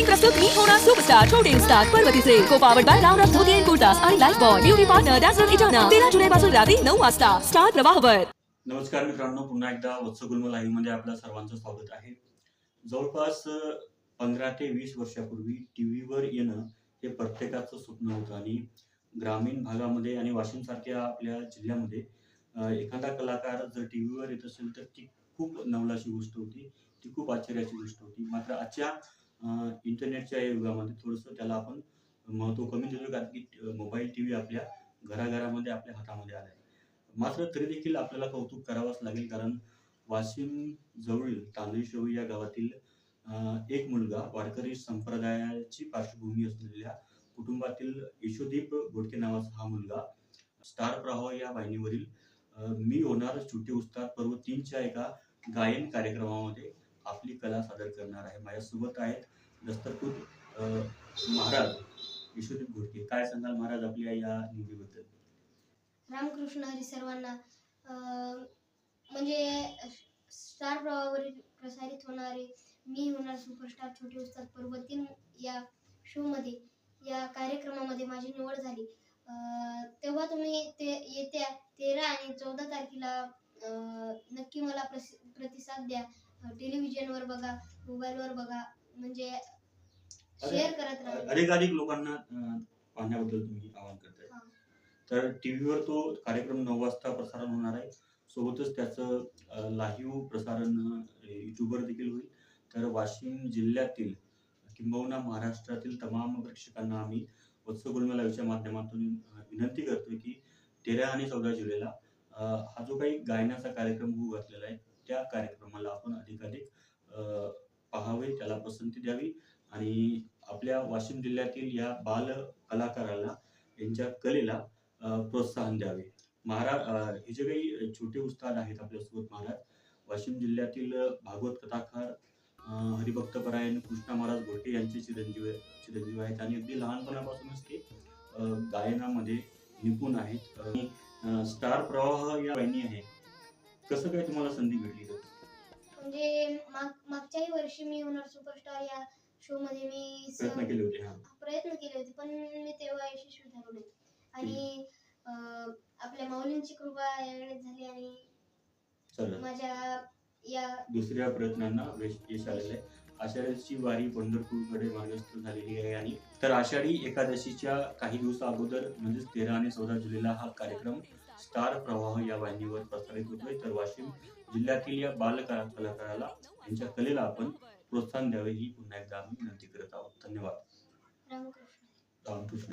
Starting प्रस्तुत मी होणार superstar छोटे Ustaad पर्वतीचे co powered by Ramraj dhoti and kurtas आणि लाईफ बॉय ब्युटी पार्टनर दॅसरन इटाना तेरा जुलै पासून रात्री नऊ वाजता स्टार प्रवाहवर. नमस्कार मित्रांनो पुन्हा एकदा वत्सगुल्म लाईव्हमध्ये आपल्या सर्वांचं स्वागत आहे. जवळपास पंधरा ते वीस वर्षापूर्वी टी व्हीवर येणं हे प्रत्येकाचं स्वप्न होतं आणि ग्रामीण भागामध्ये आणि वाशिम सारख्या आपल्या जिल्ह्यामध्ये एखादा कलाकार जर टी व्हीवर येत असेल तर ती खूप नवलाची गोष्ट होती ती खूप आश्चर्याची गोष्ट होती. मात्र आजच्या इंटरनेटच्या या युगामध्ये थोडंसं त्याला आपण महत्त्व कमी देतो कारण की मोबाईल टी व्ही आपल्या घराघरामध्ये आपल्या हातामध्ये आला आहे मात्र तरी देखील आपल्याला कौतुक करावंच लागेल कारण वाशिम जवळील तांदळी या गावातील एक मुलगा वारकरी संप्रदायाची पार्श्वभूमी असलेल्या कुटुंबातील यशोदीप घोडके नावाचा हा मुलगा स्टार प्रवाह या वाहिनीवरील मी होणार छोटे उस्ताद पर्व तीनच्या एका गायन कार्यक्रमामध्ये आपली कला सादर करणार आहे. माझ्यासोबत आहेत दस्तपूत महाराज विश्वदीप घोडके. काय सांगाल महाराज आपल्या या निवडीबद्दल रामकृष्ण हरी सर्वांना म्हणजे स्टार प्रवाहावरील प्रसारित होणारे मी होणार सुपरस्टार छोटे उस्ताद पर्वतीन या शोमध्ये या कार्यक्रमामध्ये माझी निवड झाली. तेव्हा तुम्ही ते येत्या तेरा आणि चौदा तारखेला नक्की मला प्रसि प्रतिसाद द्या. टेलिव्हिजनवर बघा मोबाईलवर बघा म्हणजे शेअर करत राहा. अधिकाधिक लोकांना अं, पाहण्याबद्दल तुम्ही आवाहन करताय. तर टीव्हीवर तो कार्यक्रम नऊ वाजता प्रसारण होणार आहे. सोबतच त्याचं लाईव्ह प्रसारण युट्यूबवर देखील होईल. तर वाशिम जिल्ह्यातील किंबहुना महाराष्ट्रातील तमाम प्रेक्षकांना आम्ही वत्सगुल्म लाईव्हच्या माध्यमातून विनंती करतोय की तेरा आणि चौदा जुलैला हा जो काही गायनाचा कार्यक्रम होऊ घातलेला आहे त्या कार्यक्रमाला आपण अधिकाधिक पाहावे त्याला पसंती द्यावी. आणि आपल्या वाशिम जिल्ह्यातील या बाल कलाकाराला यांच्या कलेला प्रोत्साहन द्यावे. महाराज हे जे काही छोटे उस्ताद आहेत आपल्यासोबत महाराज वाशिम जिल्ह्यातील भागवत कथाकार हरिभक्त परायण कृष्णा महाराज घोटे यांचे चिरंजीव चिरंजीव आहेत. आणि अगदी लहानपणापासूनच ते गायनामध्ये निपुण आहेत. आणि स्टार प्रवाह या वाहिनी आहे. कसं काय तुम्हाला संधी भेटली म्हणजे माग मागच्याही वर्षी मी होणार सुपरस्टार या शो मध्ये मी स- प्रयत्न केले होते हा. प्रयत्न केले होते पण मी तेव्हा यशस्वी झालो नाही. आणि अं, आपल्या माऊलींची कृपा यावेळेस झाली आणि चला. माझ्या या दुसऱ्या प्रयत्नांना यश यश आलेलं आहे. आषाढीची वारी पंढरपूरकडे मार्गस्थ झालेली आहे आणि तर आषाढी एकादशीच्या काही दिवसा अगोदर म्हणजेच तेरा आणि चौदा जुलैला हा कार्यक्रम स्टार प्रवाह या वाहिनीवर प्रसारित होतोय. तर वाशिम जिल्ह्यातील या बाल कला- कलाकाराला यांच्या कलेला आपण प्रोत्साहन द्यावे ही पुन्हा एकदा आम्ही विनंती करत आहोत. धन्यवाद. रामकृष्ण. रामकृष्ण.